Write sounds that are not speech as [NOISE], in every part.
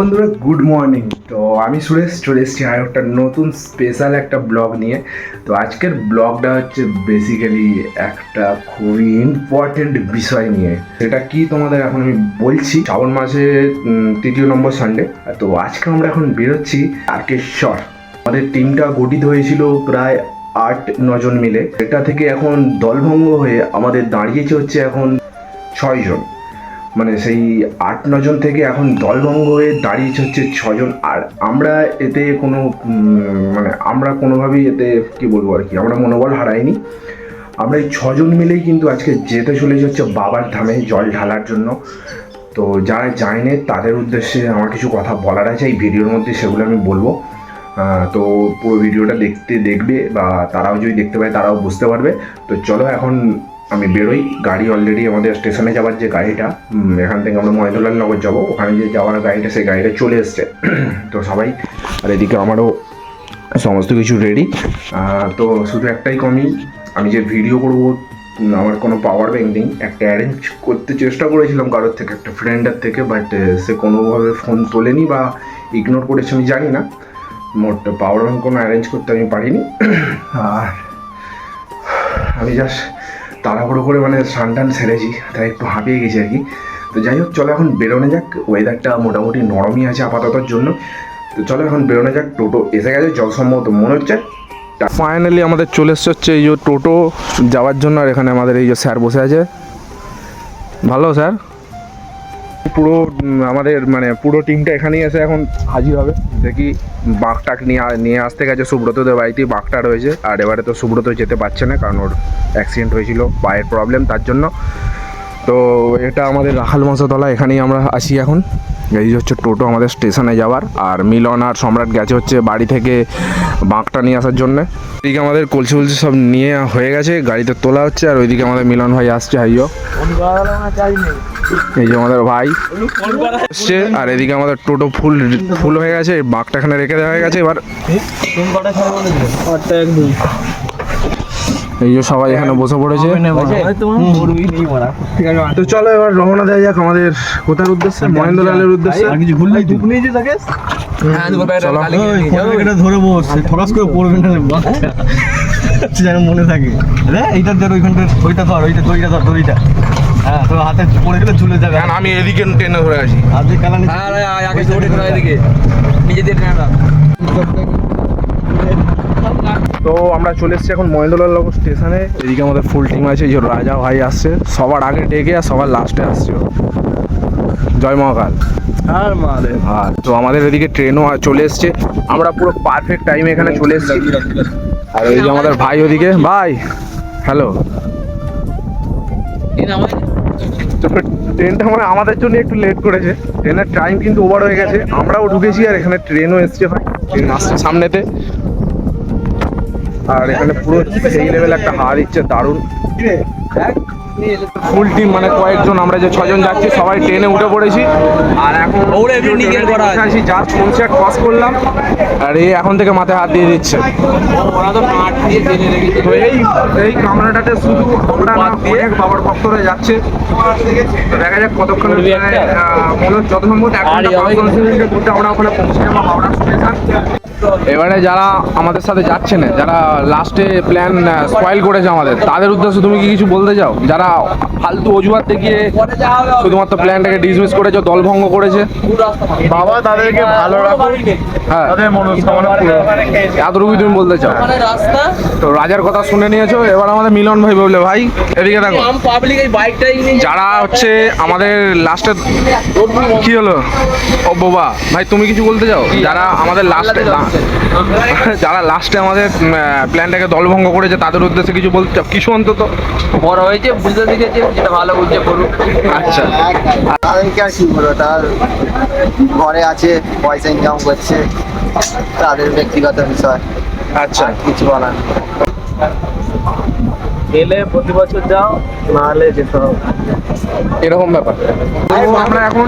বন্ধুরা good morning তো আমি সুরেশ, চলে এসেছি আর একটা নতুন স্পেশাল একটা ব্লগ নিয়ে। তো আজকের ব্লগটা হচ্ছে বেসিক্যালি একটা খুবই ইম্পর্টেন্ট বিষয় নিয়ে। সেটা কি তোমাদের এখন আমি বলছি। শ্রাবণ মাসে তৃতীয় নম্বর সানডে তো আজকে আমরা এখন বেরোচ্ছি তারকেশ্বর। আমাদের টিমটা গঠিত হয়েছিল প্রায় আট নজন মিলে। এটা থেকে এখন দলভঙ্গ হয়ে আমাদের দাঁড়িয়েছে হচ্ছে এখন ছয়জন মানে সেই আট নজন থেকে এখন দলভঙ্গ হয়ে দাঁড়িয়েছে হচ্ছে ছজন। আর আমরা এতে কোনো মানে আমরা কোনোভাবেই এতে কি বলব আর কি, আমরা মনোবল হারাইনি। আমরা এই ছজন মিলেই কিন্তু আজকে যেতে চলেছি হচ্ছে বাবার ধামে জল ঢালার জন্য। তো যারা যায়নি তাদের উদ্দেশ্যে আমার কিছু কথা বলার আছে, এই ভিডিওর মধ্যে সেগুলো আমি বলব। তো পুরো ভিডিওটা দেখতে দেখবে বা তারাও যদি দেখতে পায় তারাও বুঝতে পারবে। তো চলো এখন আমি বেরোই, গাড়ি অলরেডি আমাদের স্টেশনে যাওয়ার যে গাড়িটা এখান থেকে আমরা মহেন্দ্রলাল নগর যাব। ওখানে যে যাওয়ার গাড়িটা, সেই গাড়িটা চলে এসছে। [CLEARS THROAT] তো সবাই, আর এদিকে আমারও সমস্ত কিছু রেডি তো শুধু একটাই কমি, আমি যে ভিডিও করব আমার কোনো পাওয়ার ব্যাংক নেই। একটা অ্যারেঞ্জ করতে চেষ্টা করেছিলাম কারোর থেকে, একটা ফ্রেন্ডের থেকে বাট সে কোনোভাবে ফোন তোলেনি বা ইগনোর করেছে, আমি জানি না। মোট পাওয়ার ব্যাংক কোনো অ্যারেঞ্জ করতে আমি পারিনি। [CLEARS THROAT] আর, আমি জাস্ট তাড়াহুড়ো করে মানে স্নান টান সেরেছি, তাই একটু হাঁপিয়ে গেছি আর কি। তো যাই হোক, চলো এখন বেরোনো যাক। ওয়েদারটা মোটামুটি নরমই আছে আপাততর জন্য। তো চলো এখন বেরোনো যাক। টোটো এসে গেছে জলসম্মত মনে হচ্ছে। ফাইনালি আমাদের চলে এসছে হচ্ছে এই যে টোটো যাওয়ার জন্য, আর এখানে আমাদের এই যে স্যার বসে আছে। ভালো স্যার পুরো আমাদের মানে পুরো টিমটা এখানেই এসে এখন। হাজির হবে। দেখি বাঘটাক নিয়ে নিয়ে আসতে গেছে সুব্রতদের বাড়িতেই বাঘটা রয়েছে। আর এবারে তো সুব্রত যেতে পারছে না, কারণ ওর অ্যাক্সিডেন্ট হয়েছিল, পায়ের প্রবলেম তার জন্য। তো এটা আমাদের রাখাল মশাতলা এখানেই আমরা আসি এখন। এই হচ্ছে টোটো আমাদের স্টেশনে যাওয়ার। আর মিলন আর সম্রাট গেছে হচ্ছে বাড়ি থেকে বাঁকটা নিয়ে আসার জন্য। এদিকে আমাদের কলসি কলসি সব নিয়ে হয়ে গেছে, গাড়িতে তোলা হচ্ছে, আর ওইদিকে আমাদের মিলন ভাই আসছে, হাইও। এই যে আমাদের ভাই এসছে আর এদিকে আমাদের টোটো ফুল ফুল হয়ে গেছে বাঘটা এখানে রেখে দেওয়া হয়ে গেছে এবার। এই যে সবাই এখানে বসে পড়েছে। তো চলো এবার রওনা দেওয়া যাক আমাদের কোথার উদ্দেশ্যে? উদ্দেশ্যে? ফরাস করে পড়বে যেন মনে থাকে। রে এইটা ধর ওইখানটা ওইটা ধর ওইটা ওইটা ধর ওইটা। হ্যাঁ হাতে পড়ে গেলে ঝুলে যাবে। কারণ আমি এদিকে টেনে ধরে আছি। হাতে কালানি তো আমরা চলে এসেছি এখন মহেন্দ্রলাল নগর স্টেশনে। এদিকে আমাদের ফুল টিম আছে এই যে রাজা ভাই আসছে। সবার আগে ডেকে আর সবার লাস্টে আসছে। জয় মহাকাল। আর মারে আর তো আমাদের এদিকে ট্রেনও চলে এসছে। আমরা পুরো পারফেক্ট টাইমে এখানে চলে এসেছি। আর ওই যে আমাদের ভাই ওদিকে। ভাই হ্যালো ট্রেনটা মানে আমাদের জন্য একটু লেট করেছে। ট্রেনের টাইম কিন্তু ওভার হয়ে গেছে। আমরাও ঢুকেছি আর এখানে ট্রেনও এসছে ভাই। ট্রেন আসছে সামনেতে। আর এখানে পুরো সেই লেভেল একটা হার দিচ্ছে দারুণ। ফুল টিম মানে কয়েকজন আমরা যে ছজন যাচ্ছি সবাই ট্রেনে উঠে পড়েছি। আর এখন ওরে এমনি টিকেট করা আছে। আছি জাস্ট কনসার্ট পাস করলাম। আর এই এখন থেকে মাথায় হাত দিয়ে দিচ্ছে। ওরা তো কাঠ দিয়ে টেনে রেখেছে। তো এই এই কামরাটাতে শুধু আমরা না অনেক বাবার ভক্তরা যাচ্ছে। তো দেখা যাক কতক্ষণ? মনে হচ্ছে যত সম্ভব এক ঘণ্টা আমরা ওখানে পৌঁছে যাব হাওড়া স্টেশন এবারে যারা আমাদের সাথে যাচ্ছে না যারা লাস্টে প্ল্যান স্পয়েল করেছে আমাদের তাদের উদ্দেশ্যে তুমি কি কিছু বলতে চাও? যারা ফালতু অজুহাত দেখিয়ে শুধুমাত্র প্ল্যানটাকে ডিসমিস করেছে দলভঙ্গ করেছে? বাবা তাদেরকে ভালো রাখুন হ্যাঁ। তাদের মনস্কামনা এতটুকুই তুমি বলতে চাও? মানে তো রাজার কথা শুনে নিয়েছো এবার আমাদের মিলন ভাই বললে ভাই এদিকে দেখো। আম পাবলিক এই বাইকটাই নিয়ে যারা হচ্ছে আমাদের লাস্টে কি হলো? ও বাবা ভাই তুমি কিছু বলতে চাও? যারা আমাদের লাস্টে যারা লাস্টে আমাদের প্ল্যানটাকে দলভঙ্গ করেছে তাদের উদ্দেশ্যে কিছু বলতে কিছু অন্তত? বড় হয়েছে বুঝতে শিখেছে যেটা ভালো বুঝছে করুক আচ্ছা। তাদেরকে আর কি বলব তার ঘরে আছে পয়সা ইনকাম করছে তাদের ব্যক্তিগত বিষয়। আচ্ছা। কিছু বলার এলে প্রতি বছর যাও না হলে যেতে হবে। এরকম ব্যাপার। আমরা এখন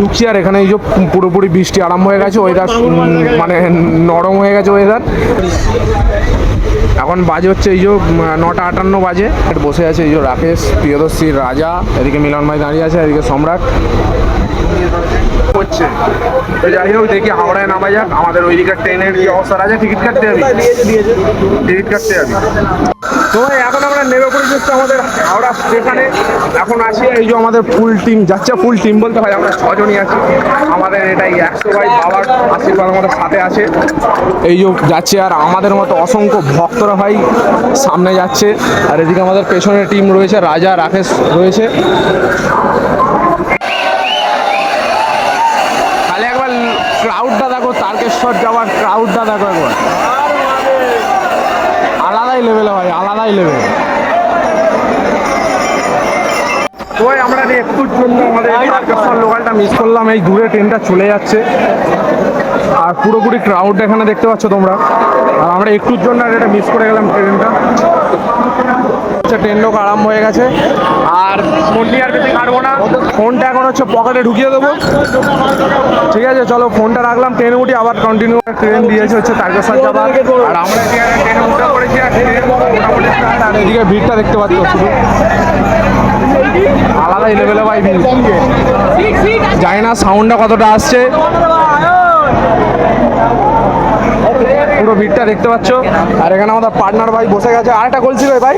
ঢুকছি আর এখানে এই যে পুরোপুরি বৃষ্টি আরম্ভ হয়ে গেছে ওয়েদার মানে নরম হয়ে গেছে ওয়েদার এখন বাজে হচ্ছে এই যে নটা আটান্ন বাজে। বসে আছে এই যে রাকেশ প্রিয়দর্শী রাজা এদিকে মিলন ভাই দাঁড়িয়ে আছে এদিকে সম্রাট। হচ্ছে। তো যাই হোক দেখি হাওড়ায় নামা যাক। আমাদের ওই দিকের ট্রেনের কি অবস্থা? রাজা টিকিট কাটতে যাবি? টিকিট কাটতে যাবি? এখন আমরা নেমে আমাদের হাওড়া এখন আছি এই যে আমাদের ফুল টিম যাচ্ছে ফুল টিম বলতে হয় আমরা ছজনই আছি। আমাদের এটাই একশো ভাই আছে। এই যে যাচ্ছে আর আমাদের মতো অসংখ্য ভক্তরা ভাই সামনে যাচ্ছে। আর এদিকে আমাদের পেছনের টিম রয়েছে, রাজা, রাকেশ রয়েছে খালি একবার ক্রাউডটা দেখো তারকেশ্বর যাওয়ার ক্রাউডটা দেখো একবার আলাদাই লেভেলে লেভেল তো আমরা একটুর জন্য আমাদের লোকালটা মিস করলাম এই দূরে ট্রেনটা চলে যাচ্ছে। আর পুরোপুরি ক্রাউড এখানে দেখতে পাচ্ছ তোমরা। আর আমরা একটুর জন্য আর এটা মিস করে গেলাম ট্রেনটা ট্রেন লোক আরম্ভ হয়ে গেছে। আর ফোন নিয়ে আর বেশি কাটবো না। ফোনটা এখন হচ্ছে পকেটে ঢুকিয়ে দেবো। ঠিক আছে, চলো ফোনটা রাখলাম। ট্রেনে উঠি আবার কন্টিনিউ ট্রেন দিয়েছে হচ্ছে তারকেশ্বর যাবার। আর আমরা ট্রেনে উঠে পড়েছি, আর ট্রেন এদিকে ভিড়টা দেখতে পাচ্ছ শুধু। আলাদাই লেভেলে ভাই ভিড় জানি না সাউন্ডটা কতটা আসছে? পুরো ভিড়টা দেখতে পাচ্ছ। আর এখানে আমাদের পার্টনার ভাই বসে গেছে। আরেকটা কলছি ভাই ভাই।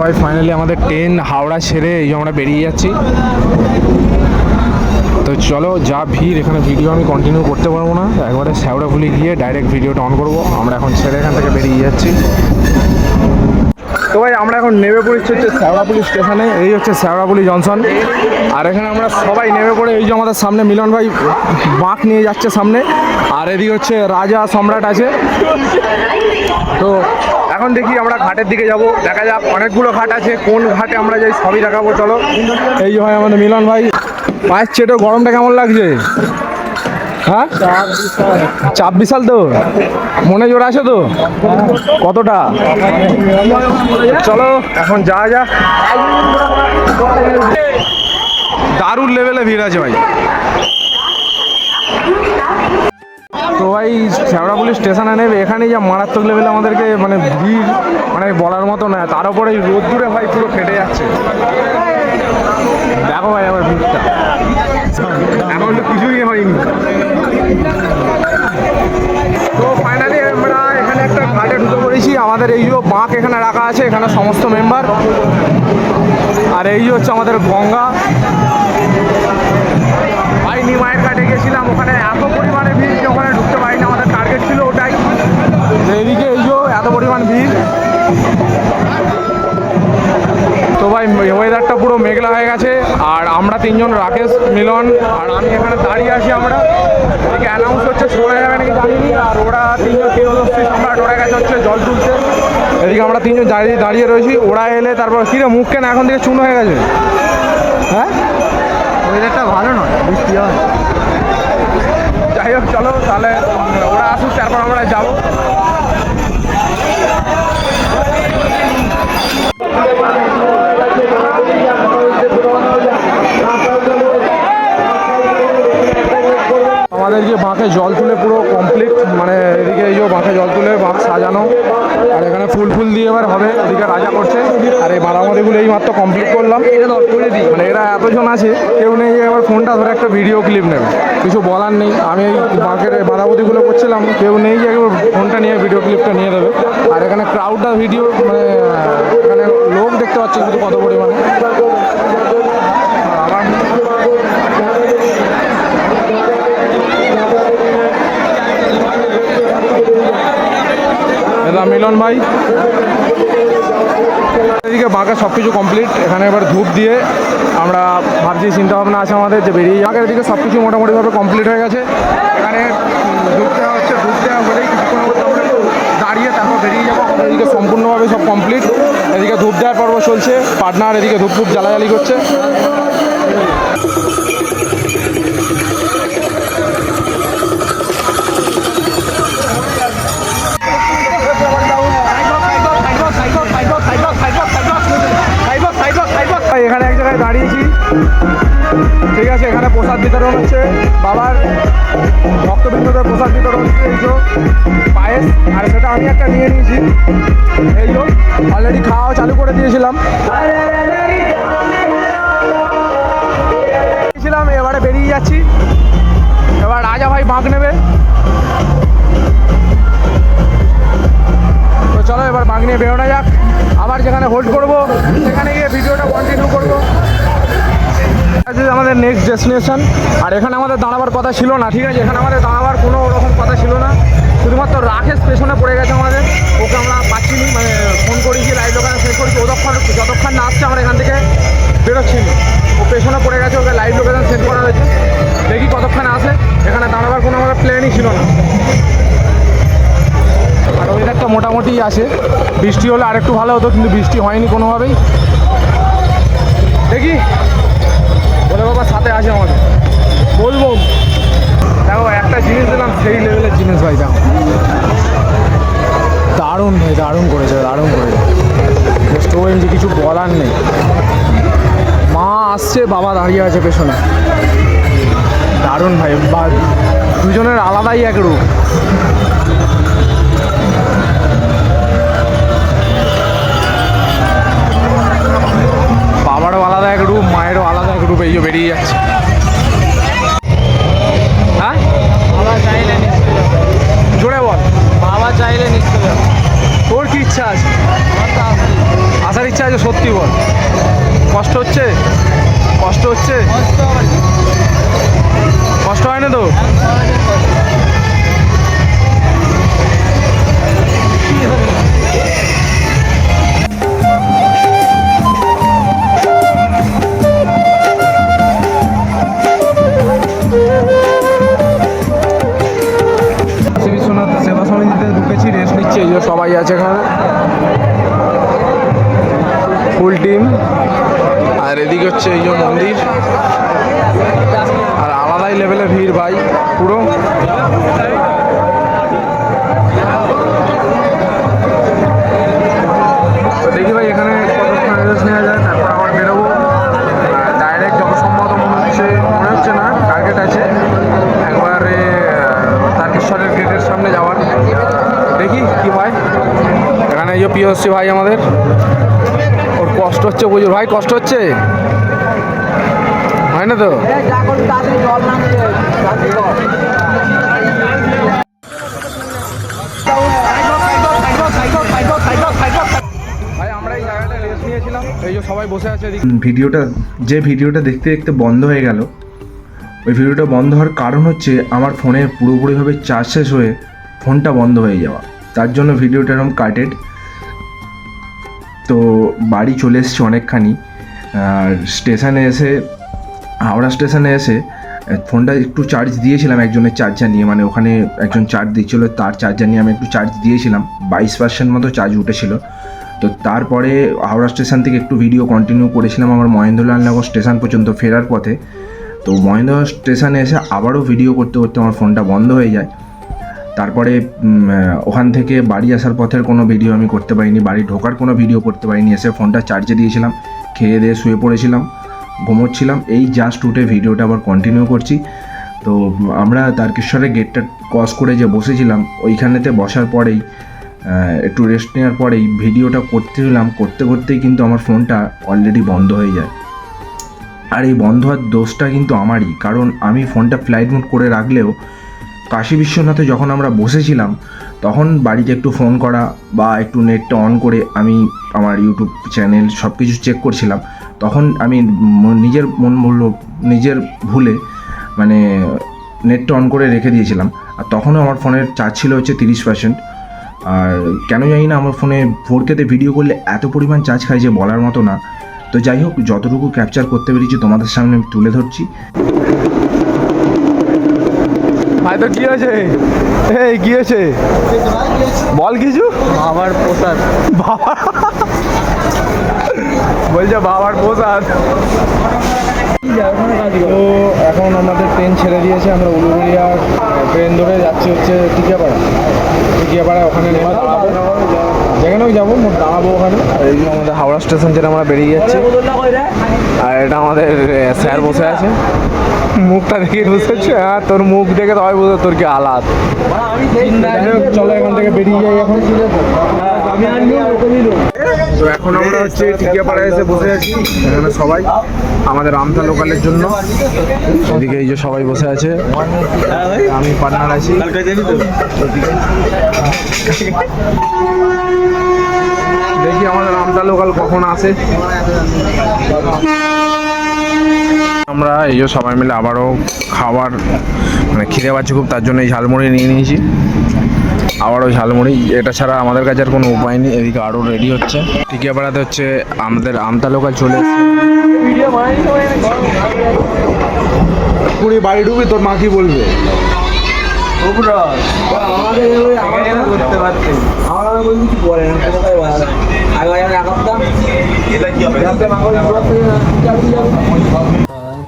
ভাই ফাইনালি আমাদের ট্রেন হাওড়া ছেড়ে এই আমরা বেরিয়ে যাচ্ছি। তো চলো, যা ভিড়, এখানে ভিডিও আমি কন্টিনিউ করতে পারব না। একবারে শ্যাওড়াফুলি গিয়ে ডাইরেক্ট ভিডিওটা অন করব। আমরা এখন ছেড়ে এখান থেকে বেরিয়ে যাচ্ছি। তো ভাই, আমরা এখন নেমে পড়েছি হচ্ছে শ্যাওড়াপুলি স্টেশনে, এই হচ্ছে শ্যাওড়াপুলি জংশন। আর এখানে আমরা সবাই নেমে পড়ে, এই যে আমাদের সামনে মিলন ভাই বাঁক নিয়ে যাচ্ছে সামনে, আর এদিকে হচ্ছে রাজা সম্রাট আছে। তো এখন দেখি আমরা ঘাটের দিকে যাব। দেখা যাক অনেকগুলো ঘাট আছে, কোন ঘাটে আমরা যাই সবই দেখাবো, চলো। এই যে ভাই আমাদের মিলন ভাই, পায়ের চেটো গরমটা কেমন লাগছে? হ্যাঁ? চাপ বিশাল তো। মনে জোর আছে তো? কতটা? চলো, এখন যা যা দারুণ লেভেলে ভিড় আছে ভাই। তো ভাই শ্যাওড়াপুলি স্টেশনে নেবে। এখানে যা মারাত্মক লেভেলে আমাদেরকে মানে ভিড় মানে বলার মতো না। তার উপরে রোদ্দুরে ভাই পুরো ফেটে যাচ্ছে। দেখো ভাই আমার ভিড়টা। এখন তো কিছুই হয়নি। ঢুকে পড়েছি। আমাদের এই যে বাঁক এখানে রাখা আছে, এখানে সমস্ত মেম্বার আর এই হচ্ছে আমাদের গঙ্গা। ভাই নিমায়ের কাটে গেছিলাম, ওখানে এত পরিমাণে ভিড় যে ওখানে ঢুকতে পারিনি, আমাদের টার্গেট ছিল ওটাই। এইদিকে এই যে এত পরিমাণ ভিড়। ভাই ওয়েদারটা পুরো মেঘলা হয়ে গেছে। আর আমরা তিনজন রাকেশ মিলন আর আমি এখানে দাঁড়িয়ে আছি আমরা। অ্যানাউন্স হচ্ছে সরে যাবে নাকি জানিনি আর ওরা তিনজন তিনজস্তি সম্রাট ওরা গেছে হচ্ছে জল তুলতে। এদিকে আমরা তিনজন দাঁড়িয়ে দাঁড়িয়ে রয়েছি। ওরা এলে তারপর কিরে মুখ কেন এখন থেকে চুন হয়ে গেছে? হ্যাঁ? ওয়েদারটা ভালো নয় বৃষ্টি হয়। যাই হোক চলো তাহলে ওরা আসুক তারপর আমরা যাব। বাঁকে জল তুলে পুরো কমপ্লিট মানে এদিকে এই যে বাঁকে জল তুলে বাঁক সাজানো। আর এখানে ফুল ফুল দিয়ে এবার হবে, এদিকে রাজা করছে। আর এই মারামারিগুলো এই মাত্র কমপ্লিট করলাম। মানে এরা এতজন আছে, কেউ নেই এবার ফোনটা ধরে একটা ভিডিও ক্লিপ নেবে। কিছু বলার নেই। আমি এই বাঁকের মারামারিগুলো করছিলাম, কেউ নেই যে একবার ফোনটা নিয়ে ভিডিও ক্লিপটা নিয়ে দেবে। আর এখানে ক্রাউডটা ভিডিও মানে এখানে লোক দেখতে পাচ্ছি শুধু কত পরিমাণে আর আমার এটা মিলন ভাই। এদিকে বাঁকা সব কিছু কমপ্লিট এখানে এবার ধূপ দিয়ে আমরা ভাবছি চিন্তা ভাবনা আছে আমাদের যে বেরিয়ে বাঁকের এদিকে সব কিছু মোটামুটিভাবে কমপ্লিট হয়ে গেছে। এখানে ধূপ দেওয়া হচ্ছে, ধূপ দেওয়া হলেই কিছুক্ষণ দাঁড়িয়ে তারপর বেরিয়ে যাব। এদিকে সম্পূর্ণভাবে সব কমপ্লিট এদিকে ধূপ দেওয়ার পর্ব চলছে। পার্টনার এদিকে ধূপ ধূপ জ্বালাজালি করছে। ঠিক আছে, এখানে প্রসাদ বিতরণ হচ্ছে। বাবার ভক্তবৃন্দদের প্রসাদ বিতরণ হচ্ছে, এই যে পায়েস। আর সেটা আমি একটা নিয়ে নিয়েছি। এই যে অলরেডি খাওয়া চালু করে দিয়েছিলাম। ছিলাম এবারে বেরিয়ে যাচ্ছি। এবার রাজা ভাই বাঁক নেবে। চলো এবার বাঘ নিয়ে বেরোনো যাক। আবার যেখানে হোল্ড করব, সেখানে গিয়ে ভিডিওটা কন্টিনিউ করব। আমাদের নেক্সট ডেস্টিনেশন আর এখানে আমাদের দাঁড়াবার কথা ছিল না, ঠিক আছে? এখানে আমাদের দাঁড়াবার কোনো রকম কথা ছিল না। শুধুমাত্র রাকেশ পেছনে পড়ে গেছে আমাদের। ওকে আমরা পাচ্ছিনি মানে ফোন করেছি লাইভ লোকেশন সেট করেছি। ওতক্ষণ, যতক্ষণ না আসছে আমরা এখান থেকে বেরোচ্ছি। ও পেছনে পড়ে গেছে, ওকে লাইভ লোকেশন সেট করা হয়েছে। দেখি কতক্ষণ আসে। এখানে দাঁড়াবার কোনো আমাদের প্ল্যানই ছিল না। মোটামুটি আছে বৃষ্টি হলে আরেকটু ভালো হতো, কিন্তু বৃষ্টি হয়নি কোনোভাবেই। দেখি। বলে বাবা সাথে আছে আমাদের বলব। দেখো, একটা জিনিস দিলাম সেই লেভেলের জিনিস ভাই, দেখো। দারুণ ভাই, দারুণ করেছে দারুণ করেছে। ওএমজি কিছু বলার নেই। মা আসছে, বাবা দাঁড়িয়ে আছে পেছনে। দারুণ ভাই দুজনের আলাদাই এক রূপ। ইয়ে এই বেরিয়ে যাচ্ছে জোরে বল বাবা চাইলে নিশ্চয়। তোর কি ইচ্ছা আছে। আসার ইচ্ছা আছে সত্যি বল। কষ্ট হচ্ছে? কষ্ট হচ্ছে? কষ্ট হয় না তো? পিওসি ভাই আমাদের। ওর কষ্ট হচ্ছে প্রচুর। ভাই, কষ্ট হচ্ছে? হয় না তো? ভিডিওটা, যে ভিডিওটা দেখতে দেখতে বন্ধ হয়ে গেল, ওই ভিডিওটা বন্ধ হওয়ার কারণ হচ্ছে আমার ফোনে পুরোপুরিভাবে চার্জ শেষ হয়ে ফোনটা বন্ধ হয়ে যাওয়া। তার জন্য ভিডিওটা এরকম কাটেড তো বাড়ি চলে এসেছি অনেকখানি। আর স্টেশনে এসে, হাওড়া স্টেশনে এসে, ফোনটা একটু চার্জ দিয়েছিলাম একজনের চার্জার নিয়ে। মানে ওখানে একজন চার্জ দিচ্ছিল, তার চার্জার নিয়ে আমি একটু চার্জ দিয়েছিলাম। বাইশ পার্সেন্ট মতো চার্জ উঠেছিল। তো তারপরে হাওড়া স্টেশন থেকে একটু ভিডিও কন্টিনিউ করেছিলাম আমার মহেন্দ্রলাল নগর স্টেশন পর্যন্ত ফেরার পথে। তো মহেন্দ্র স্টেশনে এসে আবারও ভিডিও করতে করতে আমার ফোনটা বন্ধ হয়ে যায়। তারপরে ওখান থেকে বাড়ি আসার পথের কোনো ভিডিও আমি করতে পারিনি, বাড়ি ঢোকার কোনো ভিডিও করতে পারিনি, এসে ফোনটা চার্জে দিয়েছিলাম, খেয়ে দিয়ে শুয়ে পড়েছিলাম, ঘুমোচ্ছিলাম, এই জাস্ট উঠে ভিডিওটা আবার কন্টিনিউ করছি। তো, আমরা তারকেশ্বরের গেটটা ক্রস করে যে বসেছিলাম, ওইখানেতে বসার পরেই একটু রেস্ট নেওয়ার পরেই ভিডিওটা করতেছিলাম, করতে করতেই কিন্তু আমার ফোনটা অলরেডি বন্ধ হয়ে যায়। আর এই বন্ধ হওয়ার দোষটা কিন্তু আমারই, কারণ আমি ফোনটা ফ্লাইট মোড করে রাখলেও কাশী বিশ্বনাথে যখন আমরা বসেছিলাম, তখন বাড়িতে একটু ফোন করা বা একটু নেটটা অন করে আমি আমার ইউটিউব চ্যানেল সব কিছু চেক করছিলাম। তখন আমি নিজের মন বলল, নিজের ভুলে মানে নেটটা অন করে রেখে দিয়েছিলাম। আর তখনও আমার ফোনের চার্জ ছিল হচ্ছে তিরিশ পার্সেন্ট আর কেন জানি না, আমার ফোনে ফোর কেতে ভিডিও করলে এত পরিমাণ চার্জ খায় যে বলার মতো না। তো যাই হোক, যতটুকু ক্যাপচার করতে পেরেছি তোমাদের সামনে আমি তুলে ধরছি। ভাই তো কি আছে এই কি আছে বল কিছু? বাবার প্রসাদ। বাবা? বলছে বাবার প্রসাদ। তো এখন আমাদের ট্রেন ছেড়ে দিয়েছে আমরা উলুবেড়িয়া ট্রেন ধরে যাচ্ছি হচ্ছে টিকিয়াপাড়া। টিকিয়াপাড়া ওখানে নেওয়া যেখানেও যাব, মোট দাঁড়াবো ওখানে। আর আমাদের হাওড়া স্টেশন যেটা আমরা বেরিয়ে যাচ্ছি। আর এটা আমাদের স্যার বসে আছে। মুখটা দেখে বুঝেছ হ্যাঁ তোর মুখ দেখে সবাই বুঝে তোর কি আলাদ। চলো এখান থেকে বেরিয়ে যাই এখন। তো এখন আমরা হচ্ছে টিকিয়াপাড়ায় এসে বসে আছি, এখানে সবাই, আমাদের আমতা লোকালের জন্য। এদিকে এই যে সবাই বসে আছে। আমি পার্টনার আছি। দেখি আমাদের আমতা লোকাল কখন আসে আমরা এই যে সবাই মিলে আবারও খাবার মানে খিদে পাচ্ছে খুব তার জন্য এই ঝালমুড়ি নিয়ে নিয়েছি। আবারও ঝালমুড়ি এটা ছাড়া আমাদের কাছে আর কোনো উপায় নেই এদিকে আরও রেডি হচ্ছে। টিকিয়াপাড়াতে হচ্ছে আমাদের আমতা লোকাল চলে এসছে। পুরি বাড়ি ঢুকবি তোর মা কি বলবে?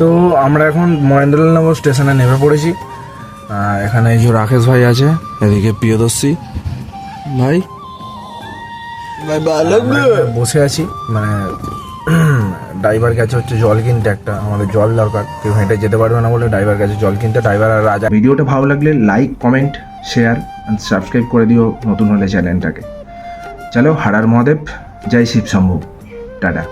তো আমরা এখন মহেন্দ্রলালনগর স্টেশনে নেমে পড়েছি। এখানে এই যে রাকেশ ভাই আছে এদিকে প্রিয়দর্শী। ভাই? বসে আছি মানে ড্রাইভার কাছে হচ্ছে জল কিনতে একটা আমাদের জল দরকার। কেউ হেঁটে যেতে পারবে না বলে ড্রাইভার কাছে জল কিনতে ড্রাইভার আর রাজা। ভিডিওটা ভালো লাগলে like comment share and subscribe করে দিও নতুন হলে চ্যানেলটাকে চলো হারার মহাদেব জয় শিব শম্ভু। টাটা।